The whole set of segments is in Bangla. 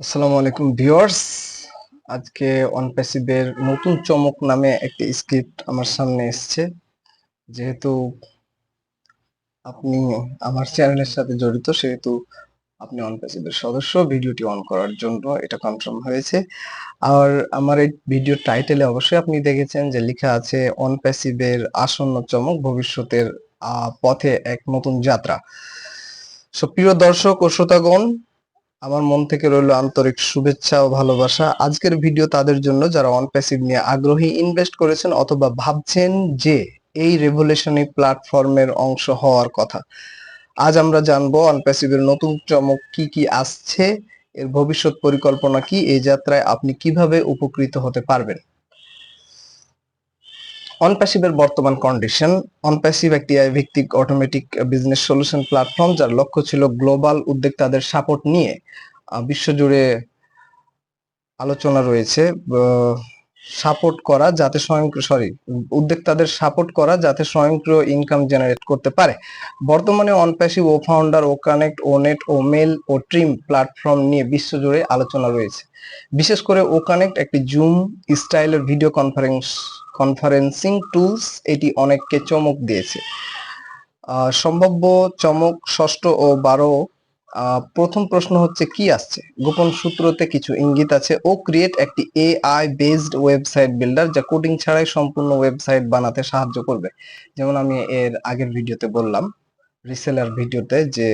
আসসালামু আলাইকুম, ভিউয়ার্স। আজকে অনপ্যাসিভের নতুন চমক নামে একটি স্ক্রিপ্ট আমার সামনে এসেছে। যেহেতু আপনি আমার চ্যানেলের সাথে জড়িত, সেহেতু আপনি অনপ্যাসিভের সদস্য, ভিডিওটি অন করার জন্য এটা কনফার্ম হয়েছে। আর আমার এই ভিডিও টাইটেলে অবশ্যই আপনি দেখেছেন যে লেখা আছে অনপ্যাসিভের আসন্ন চমক, ভবিষ্যতের পথে এক নতুন যাত্রা। সো, প্রিয় দর্শক ও শ্রোতাগণ আমার মন থেকে রইল আন্তরিক শুভেচ্ছা ও ভালোবাসা। আজকের ভিডিও তাদের জন্য যারা অন প্যাসিভ নিয়ে আগ্রহী ইনভেস্ট করেছেন অথবা ভাবছেন যে এই রেভলিউশনারি প্ল্যাটফর্মের অংশ হওয়ার কথা, আজ আমরা জানব অন প্যাসিভের নতুন চমক কি কি আসছে, এর ভবিষ্যৎ পরিকল্পনা কি, এই যাত্রায় আপনি কীভাবে উপকৃত হতে পারবেন। অনপ্যাসিভের বর্তমান কন্ডিশন অনপ্যাসিভ একটি ভিত্তিক অটোমেটিক বিজনেস সলিউশন প্ল্যাটফর্ম যার লক্ষ্য ছিল গ্লোবাল উদ্যোক্তাদের সাপোর্ট নিয়ে বিশ্বজুড়ে আলোচনা রয়েছে সাপোর্ট করা যাতে স্বয়ংক্রিয় সরি উদ্যোক্তাদের সাপোর্ট করা যাতে স্বয়ংক্রিয় ইনকাম জেনারেট করতে পারে। বর্তমানে OnPassive O founder O connect O net O mail O trim platform নিয়ে বিশ্বজুড়ে আলোচনা রয়েছে। বিশেষ করে ও কানেক্ট একটি জুম স্টাইলের ভিডিও কনফারেন্স কনফারেন্সিং টুলস এটি অনেককে চমক দিয়েছে। সম্ভাব্য চমক ষষ্ঠ ও বারো প্রথম প্রশ্ন হচ্ছে কি আসছে? গোপন সূত্রতে কিছু ইঙ্গিত আছে। ও ক্রিয়েট একটি এআই বেসড ওয়েবসাইট বিল্ডার যা কোডিং ছাড়াই সম্পূর্ণ ওয়েবসাইট বানাতে সাহায্য করবে। যেমন আমি এর আগের ভিডিওতে বললাম রিসেলার ভিডিওতে যে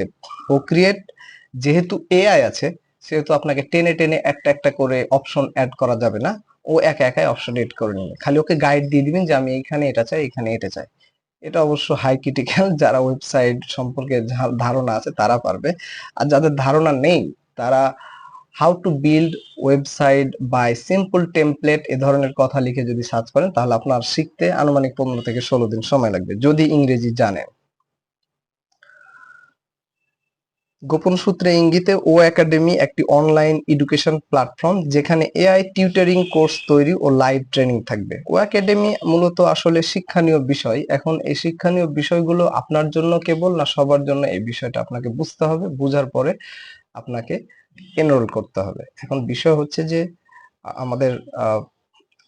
ও ক্রিয়েট যেহেতু এআই আছে, সেহেতু আপনাকে টেনে টেনে একটা একটা করে অপশন অ্যাড করা যাবে না। ও একা একাই অপশন এড করে নেবে খালি ওকে গাইড দিয়ে দিবেন যে আমি এখানে এটা চাই এখানে এটা চাই। এটা অবশ্য হাই ক্রিটিক্যাল যারা ওয়েবসাইট সম্পর্কে ধারণা আছে তারা পারবে। আর যাদের ধারণা নেই, তারা how to build website by simple template এ ধরনের কথা লিখে যদি সার্চ করেন, তাহলে আপনার শিখতে আনুমানিক পনেরো থেকে ষোলো দিন সময় লাগবে, যদি ইংরেজি জানেন। গোপন সূত্রে ইঙ্গিতে ও একাডেমি একটি অনলাইন এডুকেশন প্ল্যাটফর্ম যেখানে এআই টিউটারিং কোর্স তৈরি ও লাইভ ট্রেনিং থাকবে। ও একাডেমি মূলত আসলে শিক্ষণীয় বিষয়। এখন এই শিক্ষণীয় বিষয়গুলো আপনার জন্য কেবল না, সবার জন্য এই বিষয়টা আপনাকে বুঝতে হবে, বুঝার পরে আপনাকে এনরোল করতে হবে। এখন বিষয় হচ্ছে যে, আমাদের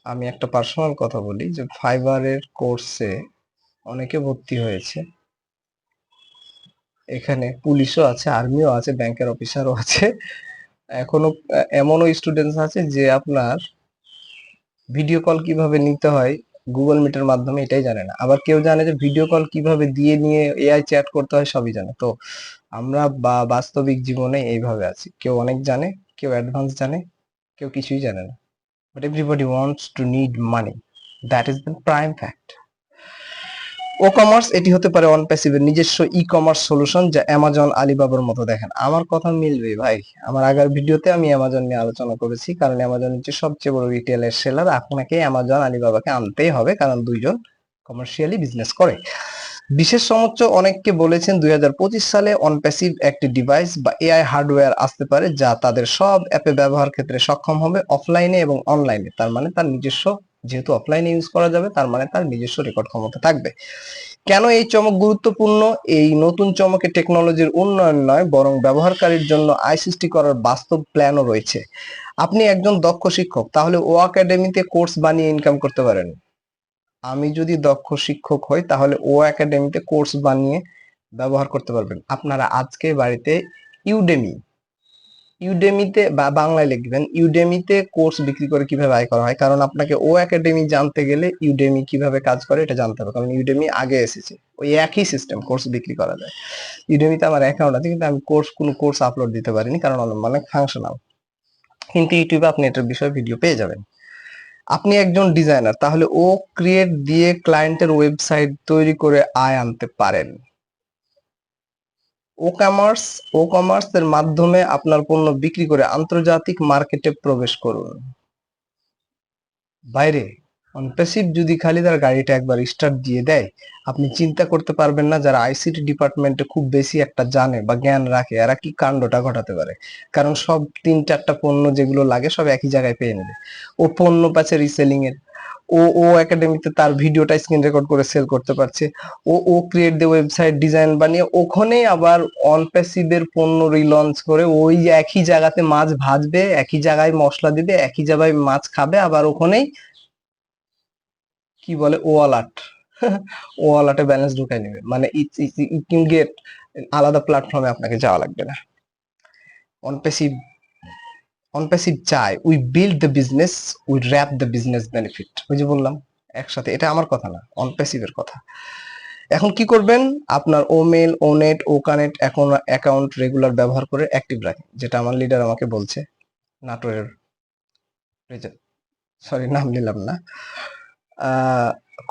আমি একটা পার্সোনাল কথা বলি যে ফাইবারের কোর্সে অনেকে ভর্তি হয়েছে। এখানে পুলিশও আছে, আর্মিও আছে, ব্যাংকের অফিসারও আছে। এখনও, এমনও স্টুডেন্টস আছে যে আপনার ভিডিও কল কীভাবে নিতে হয় গুগল মিটের মাধ্যমে এটাই জানে না। আবার কেউ জানে যে ভিডিও কল কীভাবে দিয়ে নিয়ে এআই চ্যাট করতে হয়, সবই জানে। তো আমরা বা, বাস্তবিক জীবনে এইভাবে আছি। কেউ অনেক জানে, কেউ অ্যাডভান্স জানে, কেউ কিছুই জানে না। But everybody wants to need money that is the prime fact O commerce এটি হতে পারে অন প্যাসিভের নিজস্ব ই কমার্স সলিউশন যা অ্যামাজন আলিবাবার মতো দেখেন। আমার কথা মিলবে ভাই। আমার আগের ভিডিওতে আমি অ্যামাজন নিয়ে আলোচনা করেছি, কারণ অ্যামাজন হচ্ছে সবচেয়ে বড় রিটেলের সেলার আপনাকে অ্যামাজন আলিবাবাকে আনতেই হবে, কারণ দুইজন কমার্শিয়ালি বিজনেস করে। বিশেষ সমস্ত অনেককে বলেছেন দুই হাজার পঁচিশ সালে অন প্যাসিভ একটি ডিভাইস বা এআই হার্ডওয়্যার আসতে পারে, যা তাদের সব অ্যাপে ব্যবহার ক্ষেত্রে সক্ষম হবে অফলাইনে এবং অনলাইনে তার মানে তার নিজস্ব যেহেতু অফলাইনে ইউজ করা যাবে, তার মানে তার নিজস্ব রেকর্ড ক্ষমতা থাকবে। কেন এই চমক গুরুত্বপূর্ণ? এই নতুন চমকে টেকনোলজির উন্নয়ন নয়, বরং ব্যবহারকারীর জন্য আয় সৃষ্টি করার বাস্তব প্ল্যানও রয়েছে। আপনি একজন দক্ষ শিক্ষক, তাহলে ও একাডেমিতে কোর্স বানিয়ে ইনকাম করতে পারেন। আমি যদি দক্ষ শিক্ষক হই, তাহলে ও একাডেমিতে কোর্স বানিয়ে ব্যবহার করতে পারবেন। আপনারা আজকে বাড়িতে ইউডেমি ইউডেমিতে বা বাংলায় লিখবেন ইউডেমিতে কোর্স বিক্রি করে কীভাবে আয় করা হয়? কারণ আপনাকে ও একাডেমি জানতে গেলে ইউডেমি কীভাবে কাজ করে এটা জানতে হবে। কারণ ইউডেমি আগে এসেছে, ওই একই সিস্টেম কোর্স বিক্রি করা যায়। ইউডেমিতে আমার অ্যাকাউন্ট আছে, কিন্তু আমি কোর্স কোনো কোর্স আপলোড দিতে পারিনি কারণ অনেক ফাংশনাল কিন্তু ইউটিউবে আপনি এটার বিষয়ে ভিডিও পেয়ে যাবেন। আপনি একজন ডিজাইনার তাহলে ও ক্রিয়েট দিয়ে ক্লায়েন্টের ওয়েবসাইট তৈরি করে আয় আনতে পারেন। ও কমার্স ও কমার্স এর মাধ্যমে আপনার পণ্য বিক্রি করে আন্তর্জাতিক মার্কেটে প্রবেশ করুন। বাইরে অনপ্যাসিভ যদি খালি তার গাড়িটা একবার স্টার্ট দিয়ে দেয়, আপনি চিন্তা করতে পারবেন না যারা আইসিটি ডিপার্টমেন্টে খুব বেশি একটা জানে বা জ্ঞান রাখে, এরা কি কাণ্ডটা ঘটাতে পারে? কারণ সব তিন চারটা পণ্য যেগুলো লাগে সব একই জায়গায় পেয়ে নেবে। ও পণ্য পাচ্ছে রিসেলিং এর ও ও একাডেমিতে তার ভিডিওটা স্ক্রিন রেকর্ড করে সেল করতে পারছে। ও ও ক্রিয়েট দিয়ে ওয়েবসাইট ডিজাইন বানিয়ে ওখানে আবার অন প্যাসিভের পণ্য রিলঞ্চ করে ওই একই জায়গাতে মাছ ভাজবে, একই জায়গায় মশলা দিবে, একই জায়গায় মাছ খাবে, আবার ওখানেই কি বলে ও আলাট ও আলাটে ব্যালেন্স ঢুকাই নেবে। মানে ইউ ক্যান গেট আলাদা প্ল্যাটফর্মে আপনাকে যাওয়া লাগবে না। অন প্যাসিভ অন প্যাসিভ চায় we build the business we wrap the business benefit ওই যে বললাম, একসাথে, এটা আমার কথা না অন প্যাসিভের কথা। এখন কি করবেন? আপনার O mail O connect account regular ব্যবহার করে অ্যাক্টিভ রাখেন, যেটা আমার লিডার আমাকে বলছে, নাটোরের সরি নাম নিলাম না।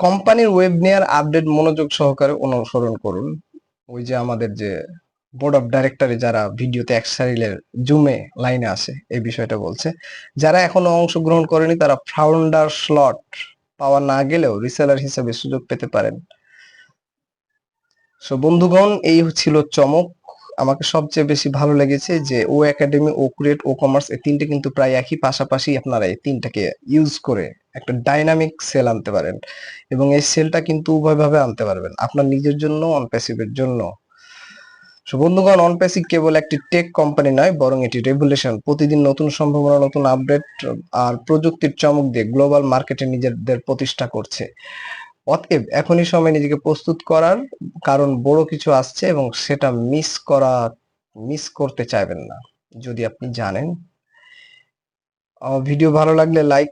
কোম্পানির ওয়েব নেয়ার আপডেট মনোযোগ সহকারে অনুসরণ করুন। ওই যে আমাদের যে বোর্ড অফ ডাইরেক্টরে যারা ভিডিওতে এক সারিলের জুমে লাইনে আসে এই বিষয়টা বলছে। যারা এখনও অংশগ্রহণ করেনি, তারা ফাউন্ডার স্লট পাওয়া না গেলেও রিসেলার হিসেবে সুযোগ পেতে পারেন। সো বন্ধুগণ, এই ছিল চমক। আমাকে সবচেয়ে বেশি ভালো লেগেছে যে O Academy O create O commerce এই তিনটে কিন্তু প্রায় একই, পাশাপাশি আপনারা এই তিনটাকে ইউজ করে একটা ডাইনামিক সেল আনতে পারেন। এবং এই সেলটা কিন্তু উভয়ভাবে আনতে পারবেন। আপনার নিজের জন্য অন প্যাসিভের জন্য। সো বন্ধুগণ অন প্যাসিভ কেবল একটি টেক কোম্পানি নয়, বরং এটি রেভুলেশন প্রতিদিন নতুন সম্ভাবনা, নতুন আপডেট আর প্রযুক্তির চমক দিয়ে গ্লোবাল মার্কেটে নিজেদের প্রতিষ্ঠা করছে। অতএব এখনই সময় নিজেকে প্রস্তুত করার, কারণ বড় কিছু আসছে এবং সেটা মিস করা মিস করতে চাইবেন না, যদি আপনি জানেন। ভিডিও ভালো লাগলে লাইক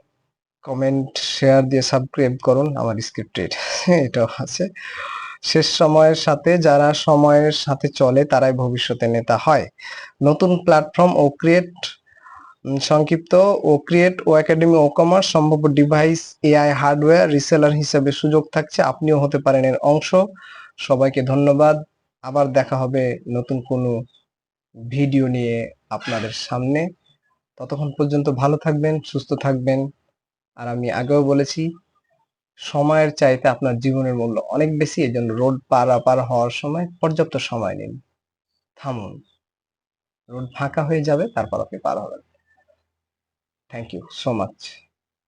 কমেন্ট শেয়ার দিয়ে সাবস্ক্রাইব করুন। আমার স্ক্রিপ্টেড এটাও আছে। শেষ সময়ের সাথে যারা সময়ের সাথে চলে, তারাই ভবিষ্যতে নেতা হয়। নতুন প্ল্যাটফর্ম ও ক্রিয়েট সংক্ষিপ্ত O create O Academy O commerce সম্ভাব্য ডিভাইস এআই হার্ডওয়্যার রিসেলার হিসেবে সুযোগ থাকছে, আপনিও হতে পারেন এর অংশ। সবাইকে ধন্যবাদ। আবার দেখা হবে নতুন কোনো ভিডিও নিয়ে আপনাদের সামনে। ততক্ষণ পর্যন্ত ভালো থাকবেন, সুস্থ থাকবেন। আর আমি আগেও বলেছি সময়ের চাইতে আপনার জীবনের মূল্য অনেক বেশি এই জন্য রোড পারাপার হওয়ার সময় পর্যাপ্ত সময় নিন। থামুন। রোড ফাঁকা হয়ে যাবে, তারপর আপনি পার হবেন। Thank you so much